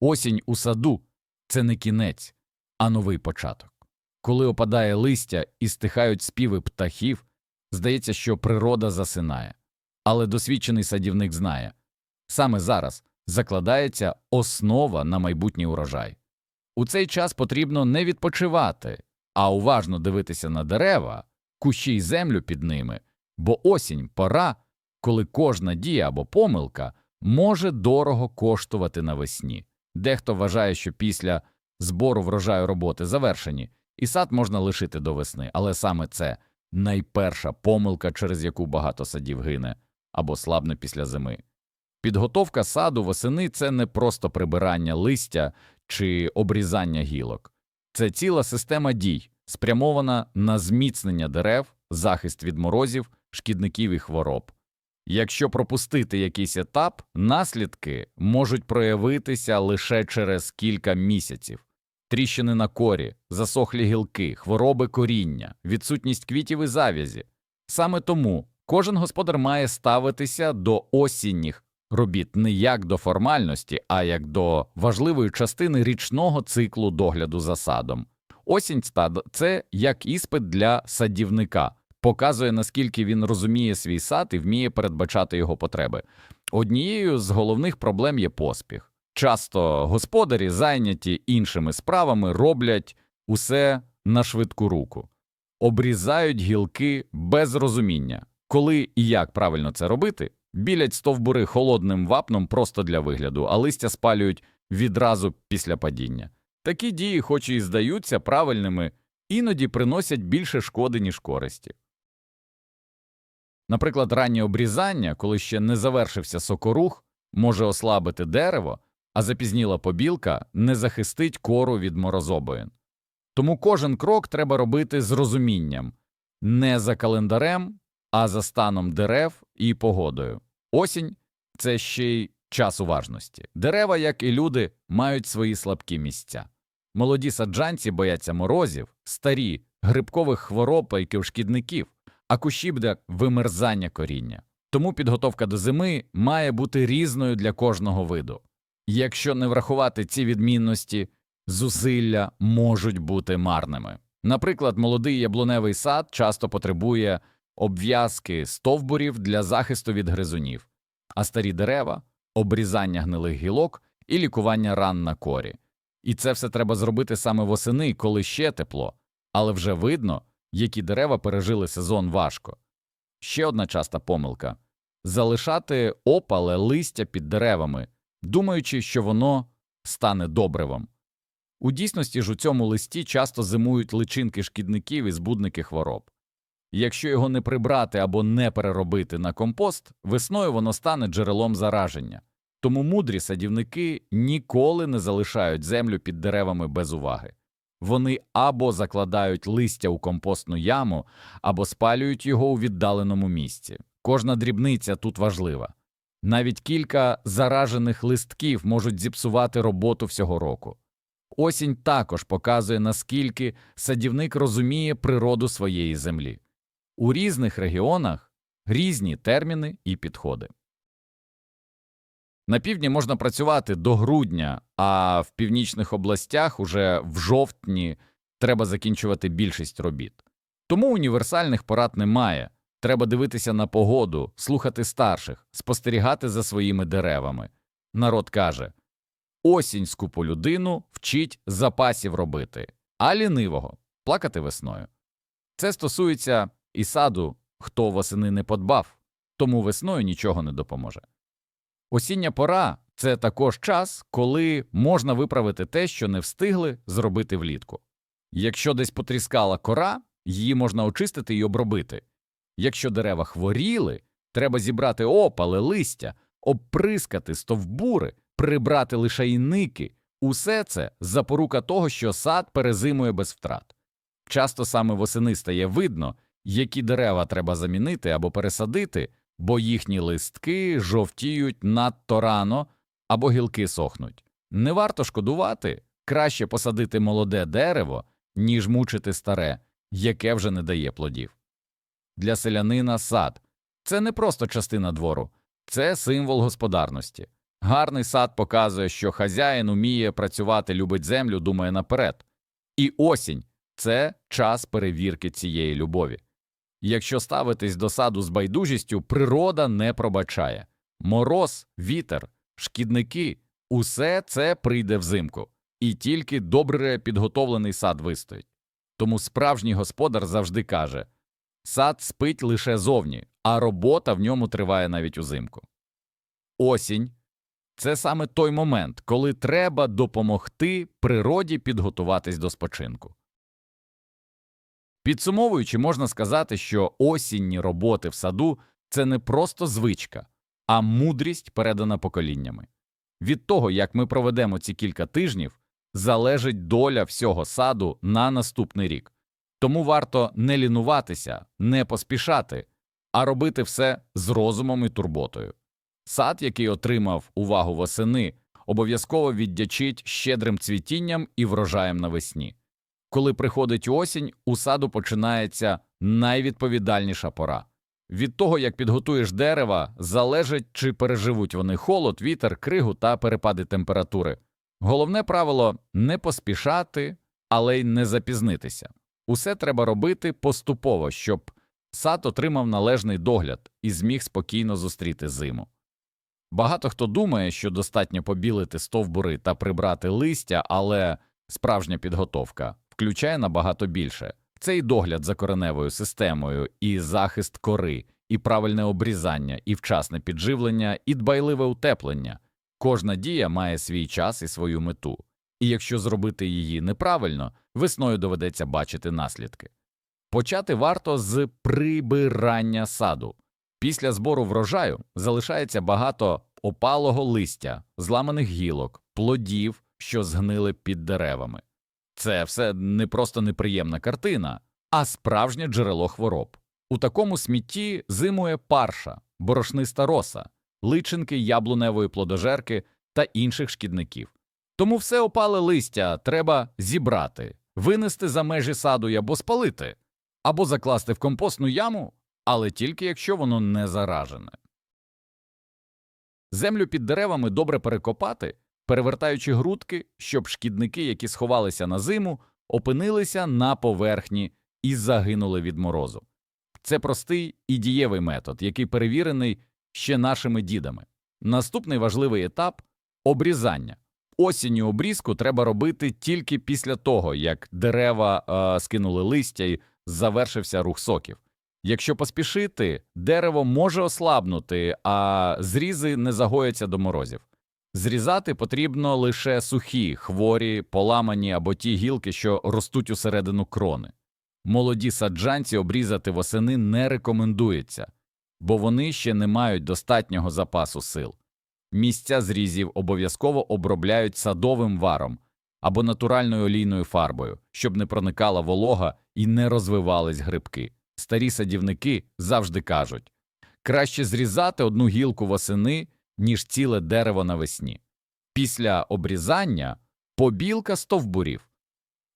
Осінь у саду це не кінець, а новий початок. Коли опадає листя і стихають співи птахів, здається, що природа засинає. Але досвідчений садівник знає саме зараз закладається основа на майбутній урожай. У цей час потрібно не відпочивати, а уважно дивитися на дерева, кущі й землю під ними, бо осінь пора, коли кожна дія або помилка може дорого коштувати навесні. Дехто вважає, що після збору врожаю роботи завершені, і сад можна лишити до весни, але саме це найперша помилка, через яку багато садів гине або слабне після зими. Підготовка саду восени це не просто прибирання листя чи обрізання гілок, це ціла система дій, спрямована на зміцнення дерев, захист від морозів, шкідників і хвороб. Якщо пропустити якийсь етап, наслідки можуть проявитися лише через кілька місяців. Тріщини на корі, засохлі гілки, хвороби коріння, відсутність квітів і завязі. Саме тому кожен господар має ставитися до осінніх робіт не як до формальності, а як до важливої частини річного циклу догляду за садом. Осінь це як іспит для садівника, показує наскільки він розуміє свій сад і вміє передбачати його потреби. Однією з головних проблем є поспіх. Часто господарі, зайняті іншими справами, роблять усе на швидку руку, обрізають гілки без розуміння, коли і як правильно це робити, білять стовбури холодним вапном просто для вигляду, а листя спалюють відразу після падіння. Такі дії, хоч і здаються правильними, іноді приносять більше шкоди, ніж користі. Наприклад, раннє обрізання, коли ще не завершився сокорух, може ослабити дерево, а запізніла побілка не захистить кору від морозобоїн. Тому кожен крок треба робити з розумінням не за календарем, а за станом дерев і погодою. Осінь це ще й час уважності. Дерева, як і люди, мають свої слабкі місця. Молоді саджанці бояться морозів, старі грибкових хвороб і шкідників, а кущі буде вимерзання коріння. Тому підготовка до зими має бути різною для кожного виду. Якщо не врахувати ці відмінності, зусилля можуть бути марними. Наприклад, молодий яблуневий сад часто потребує обв'язки стовбурів для захисту від гризунів, а старі дерева обрізання гнилих гілок і лікування ран на корі. І це все треба зробити саме восени, коли ще тепло, але вже видно, які дерева пережили сезон важко. Ще одна часта помилка залишати опале листя під деревами, думаючи, що воно стане добривом. У дійсності ж у цьому листі часто зимують личинки шкідників і збудники хвороб. Якщо його не прибрати або не переробити на компост, весною воно стане джерелом зараження. Тому мудрі садівники ніколи не залишають землю під деревами без уваги. Вони або закладають листя у компостну яму, або спалюють його у віддаленому місці. Кожна дрібниця тут важлива. Навіть кілька заражених листків можуть зіпсувати роботу всього року. Осінь також показує, наскільки садівник розуміє природу своєї землі. У різних регіонах різні терміни і підходи. На півдні можна працювати до грудня, а в північних областях уже в жовтні треба закінчувати більшість робіт. Тому універсальних порад немає. Треба дивитися на погоду, слухати старших, спостерігати за своїми деревами. Народ каже осінь скупу людину вчить запасів робити, а лінивого плакати весною. Це стосується і саду, хто восени не подбав, тому весною нічого не допоможе. Осіння пора це також час, коли можна виправити те, що не встигли зробити влітку. Якщо десь потріскала кора, її можна очистити і обробити. Якщо дерева хворіли, треба зібрати опале листя, обприскати стовбури, прибрати лишайники. Усе це запорука того, що сад перезимує без втрат. Часто саме восени стає видно, які дерева треба замінити або пересадити, бо їхні листки жовтіють надто рано або гілки сохнуть. Не варто шкодувати, краще посадити молоде дерево, ніж мучити старе, яке вже не дає плодів. Для селянина сад це не просто частина двору, це символ господарності. Гарний сад показує, що хазяїн уміє працювати, любить землю, думає наперед. І осінь це час перевірки цієї любові. Якщо ставитись до саду з байдужістю, природа не пробачає. Мороз, вітер, шкідники усе це прийде взимку, і тільки добре підготовлений сад вистоїть. Тому справжній господар завжди каже сад спить лише зовні, а робота в ньому триває навіть узимку. Осінь це саме той момент, коли треба допомогти природі підготуватись до спочинку. Підсумовуючи, можна сказати, що осінні роботи в саду це не просто звичка, а мудрість, передана поколіннями. Від того, як ми проведемо ці кілька тижнів, залежить доля всього саду на наступний рік. Тому варто не лінуватися, не поспішати, а робити все з розумом і турботою. Сад, який отримав увагу восени, обов'язково віддячить щедрим цвітінням і врожаєм навесні. Коли приходить осінь, у саду починається найвідповідальніша пора. Від того, як підготуєш дерева, залежить, чи переживуть вони холод, вітер, кригу та перепади температури. Головне правило не поспішати, але й не запізнитися. Усе треба робити поступово, щоб сад отримав належний догляд і зміг спокійно зустріти зиму. Багато хто думає, що достатньо побілити стовбури та прибрати листя, але справжня підготовка включає набагато більше. Це і догляд за кореневою системою, і захист кори, і правильне обрізання, і вчасне підживлення, і дбайливе утеплення. Кожна дія має свій час і свою мету, і якщо зробити її неправильно, весною доведеться бачити наслідки. Почати варто з прибирання саду. Після збору врожаю залишається багато опалого листя, зламаних гілок, плодів, що згнили під деревами. Це все не просто неприємна картина, а справжнє джерело хвороб. У такому смітті зимує парша, борошниста роса, личинки яблуневої плодожерки та інших шкідників. Тому все опале листя треба зібрати, винести за межі саду або спалити, або закласти в компостну яму, але тільки якщо воно не заражене. Землю під деревами добре перекопати, перевертаючи грудки, щоб шкідники, які сховалися на зиму, опинилися на поверхні і загинули від морозу. Це простий і дієвий метод, який перевірений ще нашими дідами. Наступний важливий етап обрізання. Осінню обрізку треба робити тільки після того, як дерева е, скинули листя і завершився рух соків. Якщо поспішити, дерево може ослабнути, а зрізи не загояться до морозів. Зрізати потрібно лише сухі, хворі, поламані або ті гілки, що ростуть усередину крони. Молоді саджанці обрізати восени не рекомендується, бо вони ще не мають достатнього запасу сил. Місця зрізів обов'язково обробляють садовим варом або натуральною олійною фарбою, щоб не проникала волога і не розвивались грибки. Старі садівники завжди кажуть краще зрізати одну гілку восени, ніж ціле дерево навесні. Після обрізання побілка стовбурів.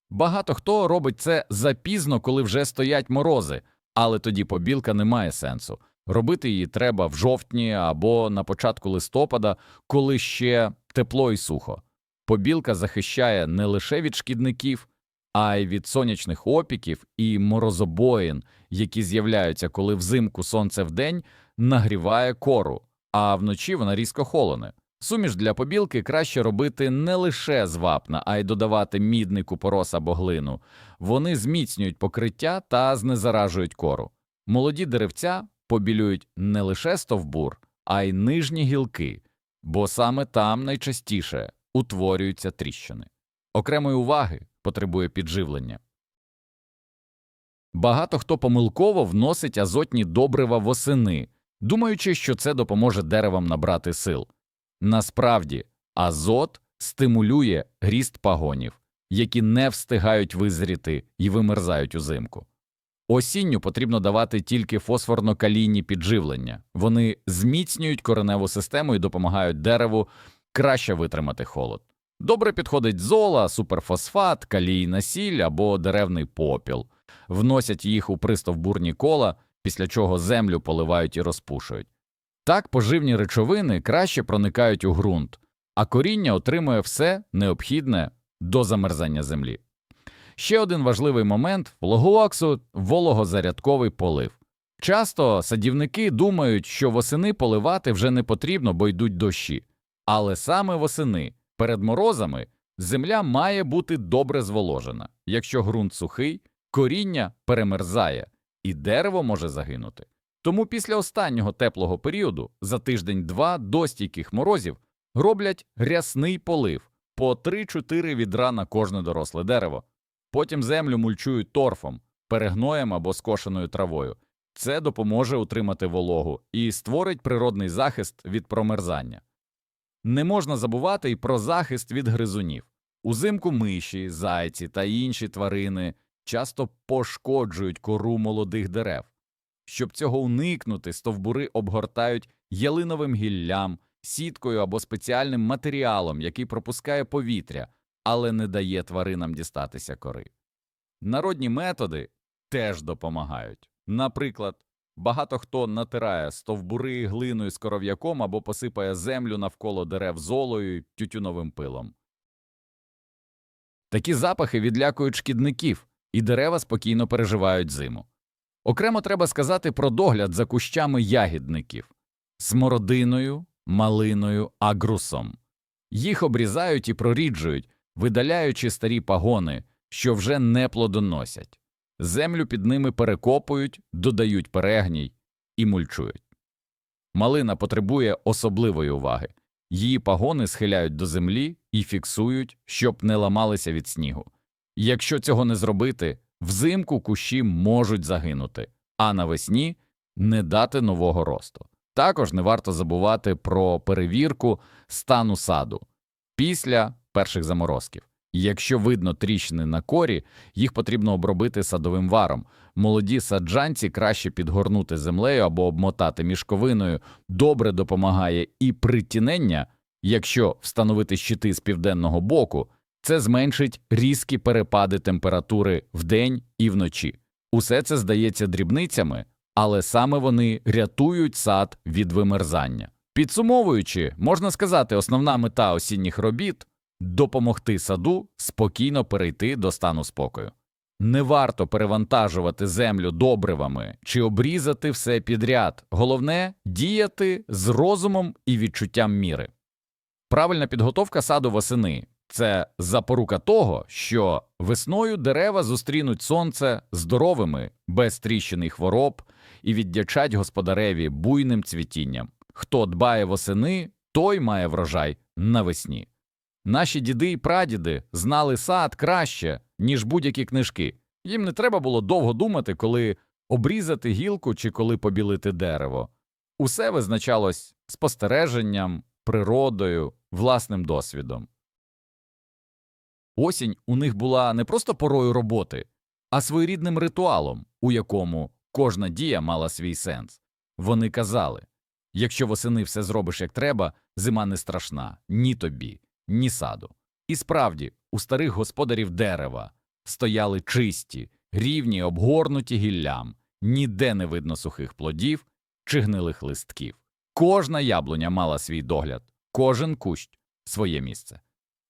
Багато хто робить це запізно, коли вже стоять морози, але тоді побілка не має сенсу. Робити її треба в жовтні або на початку листопада, коли ще тепло і сухо. Побілка захищає не лише від шкідників, а й від сонячних опіків і морозобоїн, які з'являються, коли взимку сонце вдень нагріває кору, а вночі вона різко холоне. Суміш для побілки краще робити не лише з вапна, а й додавати мідний купорос або глину. Вони зміцнюють покриття та знезаражують кору. Молоді деревця побілюють не лише стовбур, а й нижні гілки, бо саме там найчастіше утворюються тріщини. Окремої уваги потребує підживлення. Багато хто помилково вносить азотні добрива восени, думаючи, що це допоможе деревам набрати сил. Насправді, азот стимулює ріст пагонів, які не встигають визріти і вимерзають узимку. Осінню потрібно давати тільки фосфорно-калійні підживлення. Вони зміцнюють кореневу систему і допомагають дереву краще витримати холод. Добре підходить зола, суперфосфат, калійна сіль або деревний попіл, вносять їх у пристовбурні кола, після чого землю поливають і розпушують. Так поживні речовини краще проникають у ґрунт, а коріння отримує все необхідне до замерзання землі. Ще один важливий момент вологоаксу – вологозарядковий полив. Часто садівники думають, що восени поливати вже не потрібно, бо йдуть дощі. Але саме восени, перед морозами, земля має бути добре зволожена. Якщо ґрунт сухий, коріння перемерзає, і дерево може загинути. Тому після останнього теплого періоду, за тиждень-два до стійких морозів, роблять рясний полив по 3-4 відра на кожне доросле дерево. Потім землю мульчують торфом, перегноєм або скошеною травою. Це допоможе утримати вологу і створить природний захист від промерзання. Не можна забувати й про захист від гризунів. Узимку миші, зайці та інші тварини часто пошкоджують кору молодих дерев. Щоб цього уникнути, стовбури обгортають ялиновим гіллям, сіткою або спеціальним матеріалом, який пропускає повітря, але не дає тваринам дістатися кори. Народні методи теж допомагають. Наприклад, багато хто натирає стовбури глиною з коров'яком або посипає землю навколо дерев золою тютюновим пилом. Такі запахи відлякують шкідників, і дерева спокійно переживають зиму. Окремо треба сказати про догляд за кущами ягідників смородиною, малиною, агрусом. Їх обрізають і проріджують, видаляючи старі пагони, що вже не плодоносять. Землю під ними перекопують, додають перегній і мульчують. Малина потребує особливої уваги. Її пагони схиляють до землі і фіксують, щоб не ламалися від снігу. Якщо цього не зробити, взимку кущі можуть загинути, а навесні не дати нового росту. Також не варто забувати про перевірку стану саду після перших заморозків. Якщо видно тріщини на корі, їх потрібно обробити садовим варом. Молоді саджанці краще підгорнути землею або обмотати мішковиною. Добре допомагає і притінення, якщо встановити щити з південного боку, це зменшить різкі перепади температури вдень і вночі. Усе це здається дрібницями, але саме вони рятують сад від вимерзання. Підсумовуючи, можна сказати, основна мета осінніх робіт допомогти саду спокійно перейти до стану спокою. Не варто перевантажувати землю добривами чи обрізати все підряд. Головне діяти з розумом і відчуттям міри. Правильна підготовка саду восени це запорука того, що весною дерева зустрінуть сонце здоровими, без тріщин і хвороб і віддячать господареві буйним цвітінням. Хто дбає восени, той має врожай навесні. Наші діди і прадіди знали сад краще, ніж будь-які книжки. Їм не треба було довго думати, коли обрізати гілку чи коли побілити дерево. Усе визначалось спостереженням, природою, власним досвідом. Осінь у них була не просто порою роботи, а своєрідним ритуалом, у якому кожна дія мала свій сенс. Вони казали якщо восени все зробиш як треба, зима не страшна ні тобі, ні саду. І справді, у старих господарів дерева стояли чисті, рівні, обгорнуті гіллям, ніде не видно сухих плодів чи гнилих листків. Кожна яблуня мала свій догляд, кожен кущ своє місце.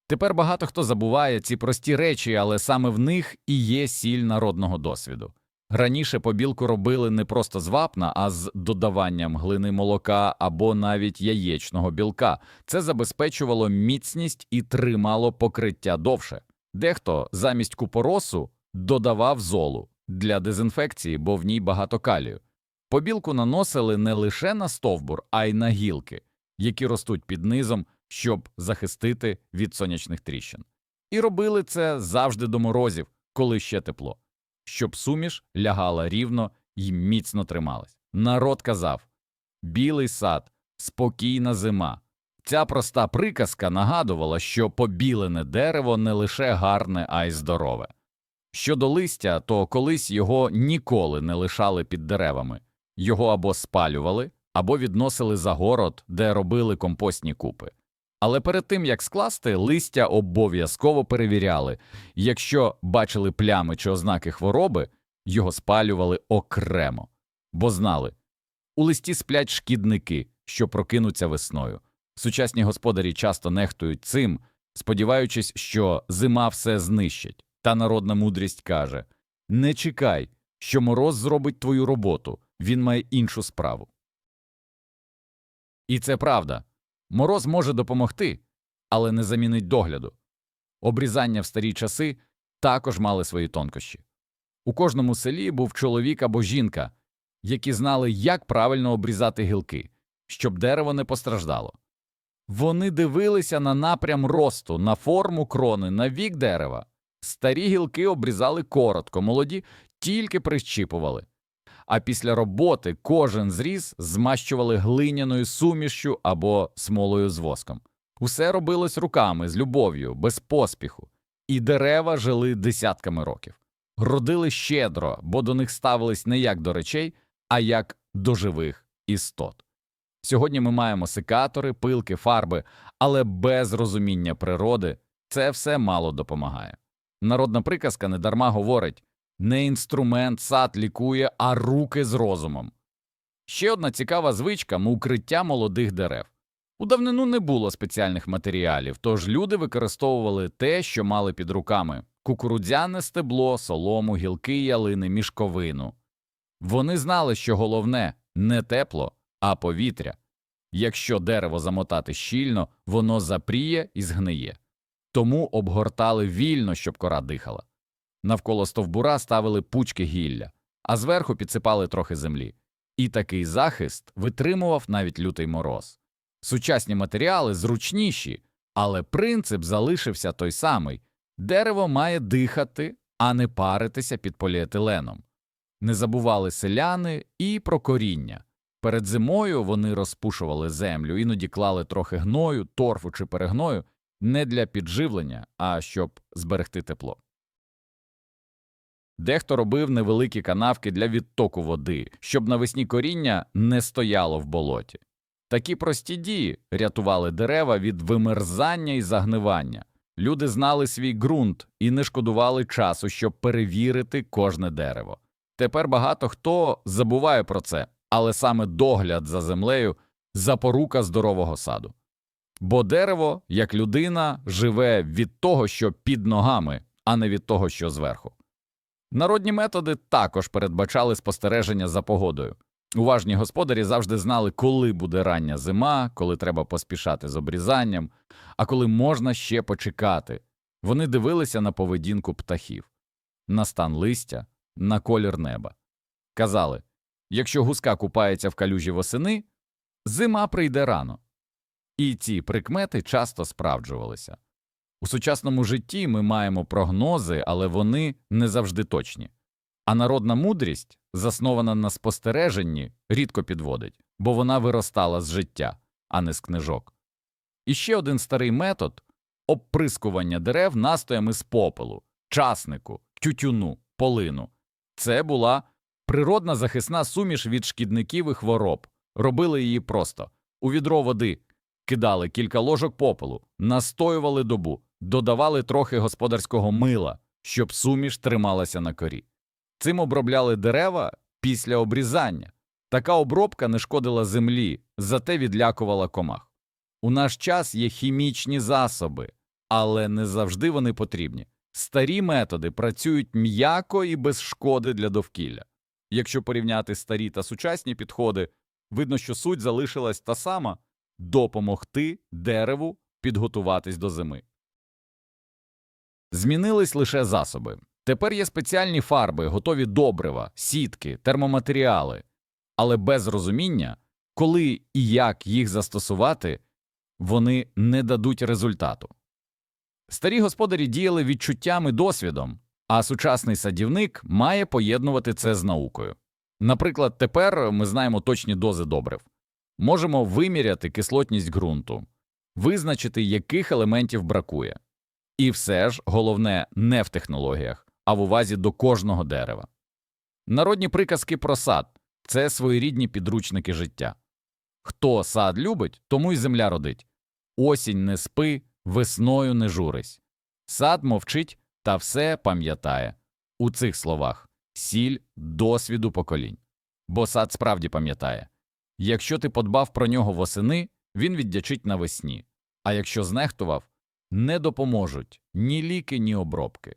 Тепер багато хто забуває ці прості речі, але саме в них і є сіль народного досвіду. Раніше побілку робили не просто з вапна, а з додаванням глини молока або навіть яєчного білка. Це забезпечувало міцність і тримало покриття довше. Дехто замість купоросу додавав золу для дезінфекції, бо в ній багато калію. Побілку наносили не лише на стовбур, а й на гілки, які ростуть під низом, щоб захистити від сонячних тріщин. І робили це завжди до морозів, коли ще тепло щоб суміш лягала рівно і міцно трималась. Народ казав білий сад, спокійна зима. Ця проста приказка нагадувала, що побілене дерево не лише гарне, а й здорове. Щодо листя, то колись його ніколи не лишали під деревами, його або спалювали, або відносили за город, де робили компостні купи. Але перед тим як скласти, листя обов'язково перевіряли. Якщо бачили плями чи ознаки хвороби, його спалювали окремо, бо знали у листі сплять шкідники, що прокинуться весною. Сучасні господарі часто нехтують цим, сподіваючись, що зима все знищить. Та народна мудрість каже не чекай, що мороз зробить твою роботу, він має іншу справу. І це правда. Мороз може допомогти, але не замінить догляду. Обрізання в старі часи також мали свої тонкощі. У кожному селі був чоловік або жінка, які знали, як правильно обрізати гілки, щоб дерево не постраждало. Вони дивилися на напрям росту, на форму крони, на вік дерева. Старі гілки обрізали коротко, молоді тільки прищіпували. А після роботи кожен зріз змащували глиняною сумішю або смолою з воском. Усе робилось руками, з любов'ю, без поспіху, і дерева жили десятками років. Родили щедро, бо до них ставились не як до речей, а як до живих істот. Сьогодні ми маємо секатори, пилки, фарби, але без розуміння природи це все мало допомагає. Народна приказка недарма говорить не інструмент сад лікує, а руки з розумом. Ще одна цікава звичка укриття молодих дерев. У давнину не було спеціальних матеріалів, тож люди використовували те, що мали під руками кукурудзяне стебло, солому, гілки ялини, мішковину. Вони знали, що головне не тепло, а повітря. Якщо дерево замотати щільно, воно запріє і згниє. Тому обгортали вільно, щоб кора дихала. Навколо стовбура ставили пучки гілля, а зверху підсипали трохи землі. І такий захист витримував навіть лютий мороз. Сучасні матеріали зручніші, але принцип залишився той самий дерево має дихати, а не паритися під поліетиленом. Не забували селяни і про коріння. Перед зимою вони розпушували землю, іноді клали трохи гною, торфу чи перегною не для підживлення, а щоб зберегти тепло. Дехто робив невеликі канавки для відтоку води, щоб навесні коріння не стояло в болоті. Такі прості дії рятували дерева від вимерзання і загнивання. Люди знали свій ґрунт і не шкодували часу, щоб перевірити кожне дерево. Тепер багато хто забуває про це, але саме догляд за землею запорука здорового саду. Бо дерево, як людина, живе від того, що під ногами, а не від того, що зверху. Народні методи також передбачали спостереження за погодою. Уважні господарі завжди знали, коли буде рання зима, коли треба поспішати з обрізанням, а коли можна ще почекати. Вони дивилися на поведінку птахів, на стан листя, на колір неба. Казали якщо гуска купається в калюжі восени, зима прийде рано. І ці прикмети часто справджувалися. У сучасному житті ми маємо прогнози, але вони не завжди точні. А народна мудрість, заснована на спостереженні, рідко підводить, бо вона виростала з життя, а не з книжок. І ще один старий метод обприскування дерев настоями з попелу, часнику, тютюну, полину. Це була природна захисна суміш від шкідників і хвороб. Робили її просто у відро води кидали кілька ложок попелу, настоювали добу, додавали трохи господарського мила, щоб суміш трималася на корі. Цим обробляли дерева після обрізання. Така обробка не шкодила землі, зате відлякувала комах. У наш час є хімічні засоби, але не завжди вони потрібні. Старі методи працюють м'яко і без шкоди для довкілля. Якщо порівняти старі та сучасні підходи, видно, що суть залишилась та сама допомогти дереву підготуватись до зими. Змінились лише засоби. Тепер є спеціальні фарби, готові добрива, сітки, термоматеріали, але без розуміння, коли і як їх застосувати, вони не дадуть результату. Старі господарі діяли відчуттями досвідом, а сучасний садівник має поєднувати це з наукою. Наприклад, тепер ми знаємо точні дози добрив, можемо виміряти кислотність ґрунту, визначити, яких елементів бракує. І все ж головне не в технологіях, а в увазі до кожного дерева. Народні приказки про сад це своєрідні підручники життя. Хто сад любить, тому й земля родить. Осінь не спи, весною не журись. Сад мовчить та все пам'ятає. У цих словах сіль досвіду поколінь. Бо сад справді пам'ятає Якщо ти подбав про нього восени, він віддячить навесні. А якщо знехтував, не допоможуть ні ліки, ні обробки.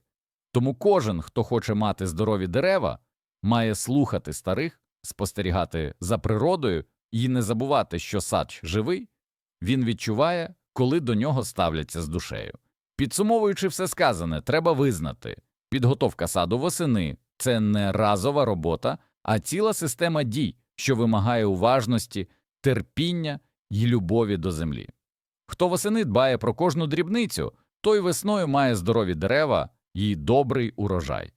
Тому кожен, хто хоче мати здорові дерева, має слухати старих, спостерігати за природою і не забувати, що сад живий, він відчуває, коли до нього ставляться з душею. Підсумовуючи все сказане, треба визнати, підготовка саду восени це не разова робота, а ціла система дій, що вимагає уважності, терпіння і любові до землі. Хто восени дбає про кожну дрібницю, той весною має здорові дерева і добрий урожай.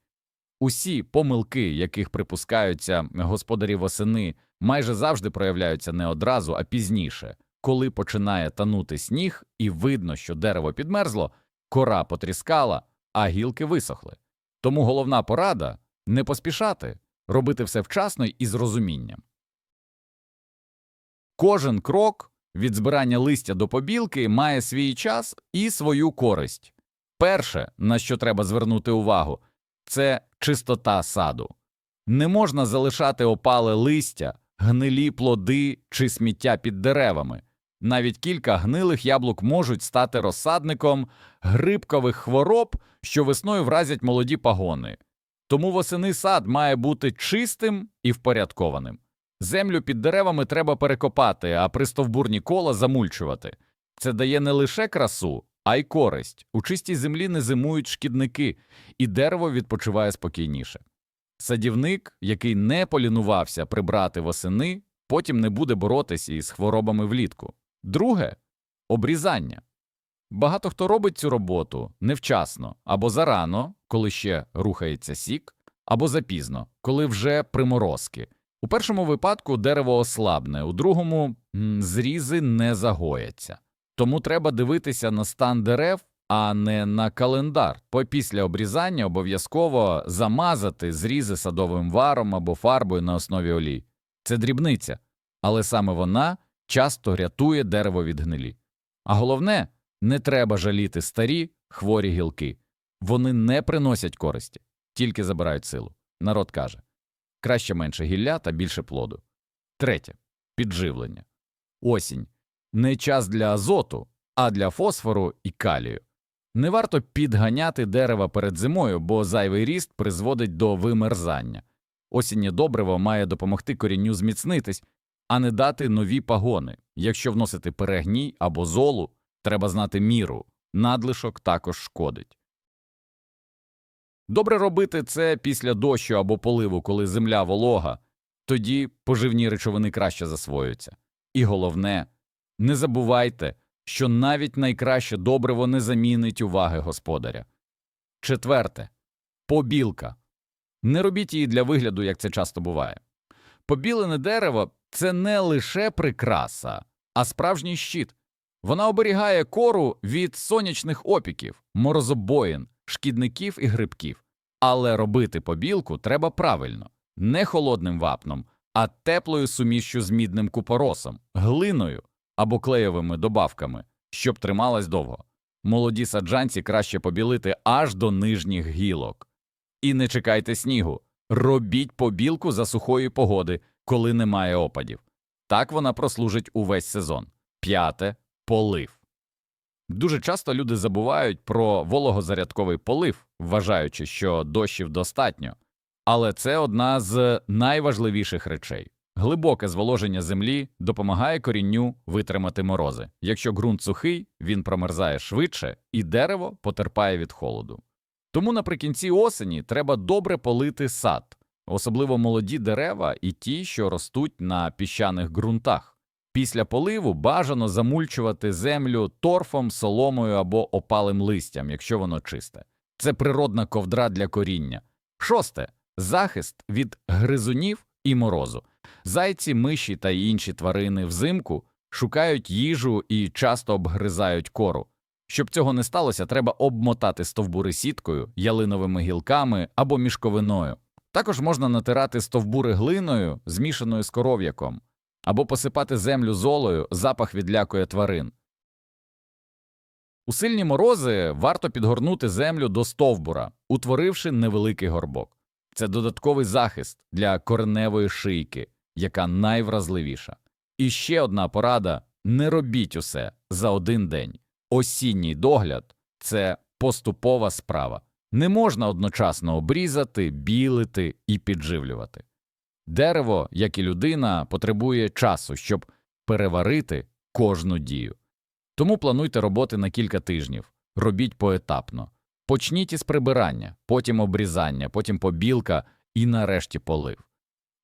Усі помилки, яких припускаються господарі восени, майже завжди проявляються не одразу, а пізніше, коли починає танути сніг і видно, що дерево підмерзло, кора потріскала, а гілки висохли. Тому головна порада не поспішати, робити все вчасно і з розумінням. Кожен крок від збирання листя до побілки має свій час і свою користь. Перше, на що треба звернути увагу, це чистота саду. Не можна залишати опале листя, гнилі плоди чи сміття під деревами. Навіть кілька гнилих яблук можуть стати розсадником грибкових хвороб, що весною вразять молоді пагони. Тому восени сад має бути чистим і впорядкованим. Землю під деревами треба перекопати, а пристовбурні кола замульчувати. Це дає не лише красу, а й користь. У чистій землі не зимують шкідники, і дерево відпочиває спокійніше. Садівник, який не полінувався прибрати восени, потім не буде боротися із хворобами влітку. Друге обрізання. Багато хто робить цю роботу невчасно або зарано, коли ще рухається сік, або запізно, коли вже приморозки. У першому випадку дерево ослабне, у другому зрізи не загояться. Тому треба дивитися на стан дерев, а не на календар. Після обрізання обов'язково замазати зрізи садовим варом або фарбою на основі олій. Це дрібниця, але саме вона часто рятує дерево від гнилі. А головне, не треба жаліти старі, хворі гілки. Вони не приносять користі, тільки забирають силу. Народ каже краще менше гілля та більше плоду. Третє підживлення. Осінь не час для азоту, а для фосфору і калію. Не варто підганяти дерева перед зимою, бо зайвий ріст призводить до вимерзання. Осіннє добриво має допомогти корінню зміцнитись, а не дати нові пагони. Якщо вносити перегній або золу, треба знати міру, надлишок також шкодить. Добре робити це після дощу або поливу, коли земля волога, тоді поживні речовини краще засвоюються. І головне, не забувайте, що навіть найкраще добриво не замінить уваги господаря. Четверте побілка. Не робіть її для вигляду, як це часто буває. Побілене дерево це не лише прикраса, а справжній щит. Вона оберігає кору від сонячних опіків, морозобоїн, шкідників і грибків. Але робити побілку треба правильно, не холодним вапном, а теплою сумішчю з мідним купоросом, глиною або клеєвими добавками, щоб трималась довго. Молоді саджанці краще побілити аж до нижніх гілок. І не чекайте снігу, робіть побілку за сухої погоди, коли немає опадів. Так вона прослужить увесь сезон. П'яте полив. Дуже часто люди забувають про вологозарядковий полив, вважаючи, що дощів достатньо. Але це одна з найважливіших речей. Глибоке зволоження землі допомагає корінню витримати морози. Якщо ґрунт сухий, він промерзає швидше, і дерево потерпає від холоду. Тому наприкінці осені треба добре полити сад, особливо молоді дерева і ті, що ростуть на піщаних ґрунтах. Після поливу бажано замульчувати землю торфом, соломою або опалим листям, якщо воно чисте. Це природна ковдра для коріння. Шосте захист від гризунів і морозу. Зайці, миші та інші тварини взимку шукають їжу і часто обгризають кору. Щоб цього не сталося, треба обмотати стовбури сіткою, ялиновими гілками або мішковиною. Також можна натирати стовбури глиною, змішаною з коров'яком, або посипати землю золою, запах відлякує тварин. У сильні морози варто підгорнути землю до стовбура, утворивши невеликий горбок. Це додатковий захист для кореневої шийки, яка найвразливіша. І ще одна порада не робіть усе за один день. Осінній догляд це поступова справа. Не можна одночасно обрізати, білити і підживлювати. Дерево, як і людина, потребує часу, щоб переварити кожну дію. Тому плануйте роботи на кілька тижнів, робіть поетапно. Почніть із прибирання, потім обрізання, потім побілка і нарешті полив.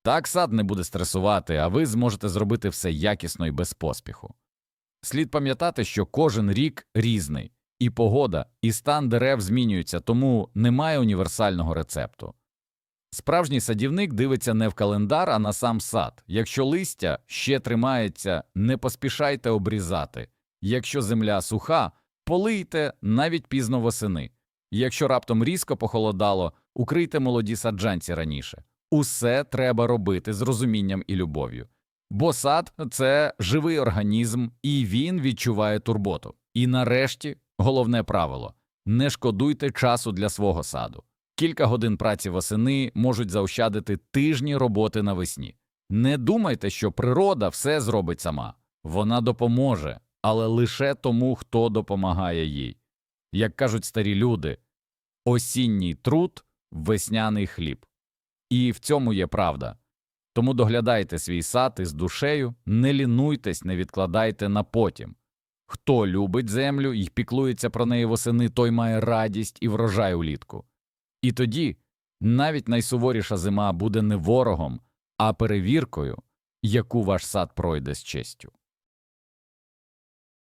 Так сад не буде стресувати, а ви зможете зробити все якісно і без поспіху. Слід пам'ятати, що кожен рік різний, і погода, і стан дерев змінюються, тому немає універсального рецепту. Справжній садівник дивиться не в календар, а на сам сад. Якщо листя ще тримається, не поспішайте обрізати. Якщо земля суха, полийте навіть пізно восени. Якщо раптом різко похолодало, укрийте молоді саджанці раніше. Усе треба робити з розумінням і любов'ю. Бо сад це живий організм, і він відчуває турботу. І нарешті головне правило не шкодуйте часу для свого саду. Кілька годин праці восени можуть заощадити тижні роботи навесні. Не думайте, що природа все зробить сама. Вона допоможе, але лише тому, хто допомагає їй. Як кажуть старі люди, осінній труд весняний хліб. І в цьому є правда. Тому доглядайте свій сад із душею, не лінуйтесь, не відкладайте на потім. Хто любить землю і піклується про неї восени, той має радість і врожай улітку. І тоді навіть найсуворіша зима буде не ворогом, а перевіркою, яку ваш сад пройде з честю.